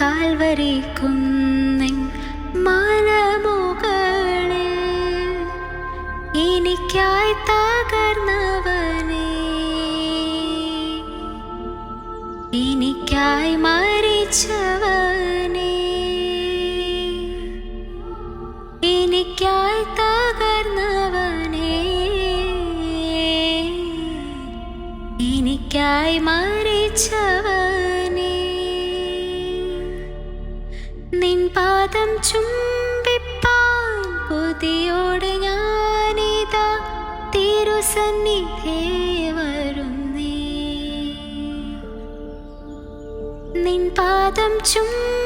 കാൽവരിക്കുന്നിൻ മലമുകളിൽ എനിക്കായി തകർന്നവനേ. എനിക്കായി തകർന്നവനേ. എനിക്കായി മരിച്ചവനേ. നിൻ പാദം ചുംബിപ്പാൻ പുതിയോടെ ഞാനിതാ തിരുസന്നിധേ നിൻ പാദം ചുംബിപ്പാൻ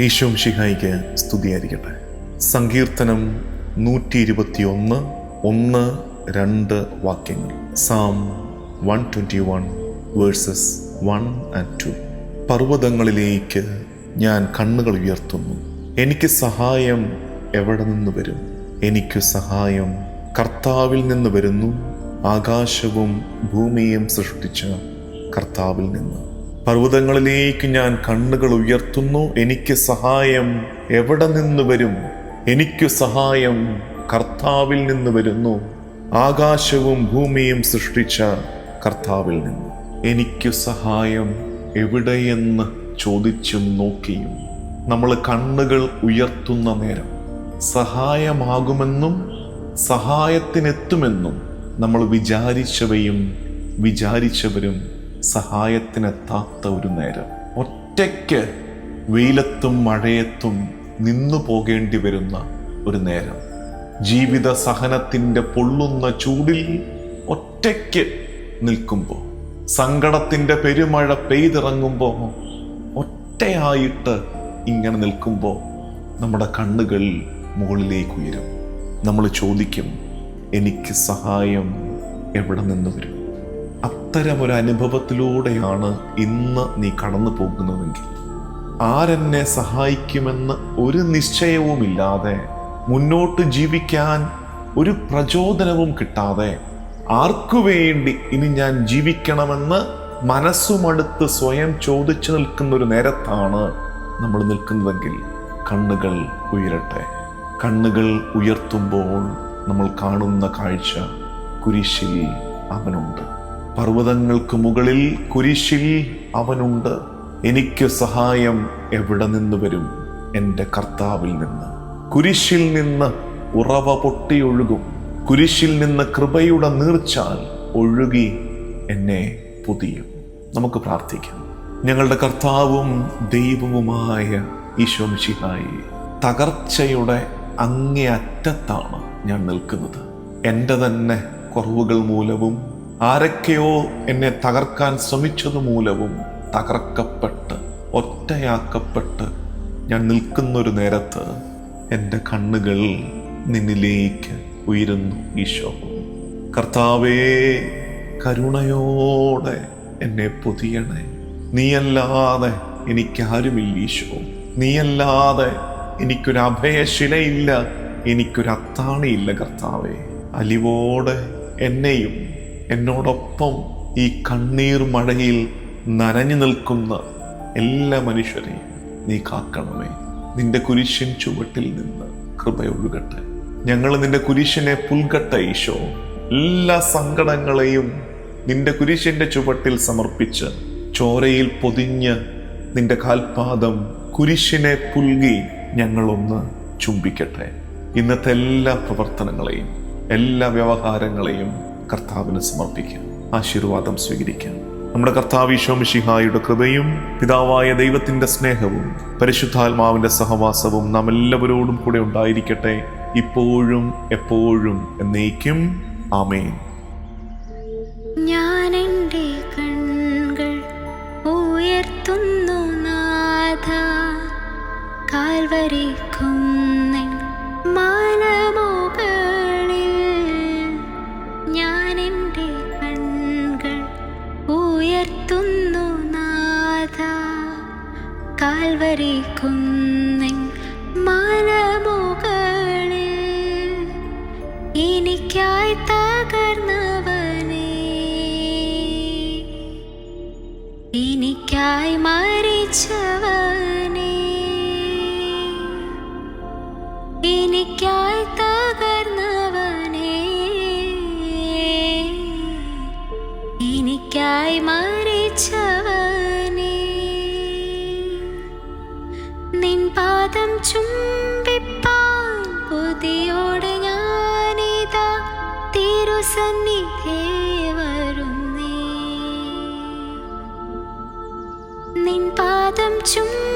ഈശോം ഷിഹായിക്ക് സ്തുതിയായിരിക്കട്ടെ. സങ്കീർത്തനം നൂറ്റി ഇരുപത്തിയൊന്ന് ഒന്ന് രണ്ട് വാക്യങ്ങൾ. Psalm one twenty one versus one and two പർവതങ്ങളിലേക്ക് ഞാൻ കണ്ണുകൾ ഉയർത്തുന്നു. എനിക്ക് സഹായം എവിടെ നിന്ന് വരും? എനിക്ക് സഹായം കർത്താവിൽ നിന്ന് വരുന്നു. ആകാശവും ഭൂമിയും സൃഷ്ടിച്ച കർത്താവിൽ നിന്ന്. പർവതങ്ങളിലേക്ക് ഞാൻ കണ്ണുകൾ ഉയർത്തുന്നു. എനിക്ക് സഹായം എവിടെ നിന്ന് വരും? എനിക്ക് സഹായം കർത്താവിൽ നിന്ന് വരുന്നു. ആകാശവും ഭൂമിയും സൃഷ്ടിച്ച കർത്താവിൽ നിന്ന്. എനിക്ക് സഹായം എവിടെയെന്ന് ചോദിച്ചും നോക്കിയും നമ്മൾ കണ്ണുകൾ ഉയർത്തുന്ന നേരം സഹായമാകുമെന്നും സഹായത്തിനെത്തുമെന്നും നമ്മൾ വിചാരിച്ചവയും വിചാരിച്ചവരും സഹായത്തിനെത്താത്ത ഒരു നേരം. ഒറ്റയ്ക്ക് വെയിലത്തും മഴയത്തും നിന്നു പോകേണ്ടി വരുന്ന ഒരു നേരം. ജീവിത സഹനത്തിന്റെ പൊള്ളുന്ന ചൂടിൽ ഒറ്റയ്ക്ക് നിൽക്കുമ്പോൾ സങ്കടത്തിന്റെ പെരുമഴ പെയ്തിറങ്ങുമ്പോൾ ഒറ്റയായിട്ട് ഇങ്ങനെ നിൽക്കുമ്പോൾ നമ്മുടെ കണ്ണുകൾ മുകളിലേക്ക് ഉയരും. നമ്മൾ ചോദിക്കും എനിക്ക് സഹായം എവിടെ നിന്ന് വരും? അത്തരമൊരു അനുഭവത്തിലൂടെയാണ് ഇന്ന് നീ കടന്നു പോകുന്നതെങ്കിൽ. ആരെന്നെ സഹായിക്കുമെന്ന് ഒരു നിശ്ചയവുമില്ലാതെ മുന്നോട്ട് ജീവിക്കാൻ ഒരു പ്രചോദനവും കിട്ടാതെ ആർക്കു വേണ്ടി ഇനി ഞാൻ ജീവിക്കണമെന്ന് മനസ്സുമടുത്ത് സ്വയം ചോദിച്ചു നിൽക്കുന്ന ഒരു നേരത്താണ് നമ്മൾ നിൽക്കുന്നതെങ്കിൽ കണ്ണുകൾ ഉയരട്ടെ. കണ്ണുകൾ ഉയർത്തുമ്പോൾ നമ്മൾ കാണുന്ന കാഴ്ച കുരിശിൽ അവനുണ്ട്. പർവതങ്ങൾക്ക് മുകളിൽ കുരിശിൽ അവനുണ്ട്. എനിക്ക് സഹായം എവിടെ നിന്ന് വരും? എന്റെ കർത്താവിൽ നിന്ന്. കുരിശിൽ നിന്ന് ഉറവ പൊട്ടിയൊഴുകും കുരിശിൽ നിന്ന് കൃപയുടെ നീർച്ചാൽ ഒഴുകി എന്നെ പുതിയും. നമുക്ക് പ്രാർത്ഥിക്കാം. ഞങ്ങളുടെ കർത്താവും ദൈവവുമായ ഈശോംശിഹായി തകർച്ചയുടെ അങ്ങേ അറ്റത്താണ് ഞാൻ നിൽക്കുന്നത്. എന്റെ തന്നെ കുറവുകൾ മൂലവും ആരൊക്കെയോ എന്നെ തകർക്കാൻ ശ്രമിച്ചതുമൂലവും തകർക്കപ്പെട്ട് ഒറ്റയാക്കപ്പെട്ട് ഞാൻ നിൽക്കുന്നൊരു നേരത്ത് എന്റെ കണ്ണുകൾ നിന്നിലേക്ക് ഉയരുന്നു ഈശോ. കർത്താവേ കരുണയോടെ എന്നെ പൊതിയണേ. നീയല്ലാതെ എനിക്കാരുമില്ല ഈശോ. നീയല്ലാതെ എനിക്കൊരു അഭയശിലയില്ല എനിക്കൊരു അത്താണിയില്ല കർത്താവേ. അലിവോടെ എന്നെയും എന്നോടൊപ്പം ഈ കണ്ണീർ മഴയിൽ നനഞ്ഞു നിൽക്കുന്ന എല്ലാ മനുഷ്യരെയും നീ കാക്കണമേ. നിന്റെ കുരിശിൻ ചുവട്ടിൽ നിന്ന് കൃപയൊഴുകട്ടെ ഞങ്ങൾ നിന്റെ കുരിശിനെ പുൽകട്ട ഈശോ. എല്ലാ സങ്കടങ്ങളെയും നിന്റെ കുരിശിന്റെ ചുവട്ടിൽ സമർപ്പിച്ച് ചോരയിൽ പൊതിഞ്ഞ് നിന്റെ കാൽപാദം കുരിശിനെ പുൽകി ഞങ്ങളൊന്ന് ചുംബിക്കട്ടെ. ഇന്നത്തെ എല്ലാ പ്രവർത്തനങ്ങളെയും എല്ലാ വ്യവഹാരങ്ങളെയും കർത്താവിന് സമർപ്പിക്കാം. ആശീർവാദം സ്വീകരിക്കാം. നമ്മുടെ കർത്താവ് ഈശോമിഷിഹായുടെ കൃപയും പിതാവായ ദൈവത്തിന്റെ സ്നേഹവും പരിശുദ്ധാത്മാവിന്റെ സഹവാസവും നാം എല്ലാവരോടും കൂടെ ഉണ്ടായിരിക്കട്ടെ. ഇപ്പോഴും എപ്പോഴും എന്നേക്കും. ആമേൻ. ഞാൻ കൺകൾ ഉയർത്തുന്നു നാഥ. കാൽവരി കാൽവരി കുന്നിൻ മലമുകളിൽ എനിക്കായി തകർന്നവനേ. എനിക്കായി മരിച്ചവനേ. എനിക്കായി പാദം ചുംബിപ്പാൻ പുതിയോടെ ഞാനിതാ തിരുസന്നിധേ വരുന്നേ. നിൻ പാദം ചുംബിപ്പാൻ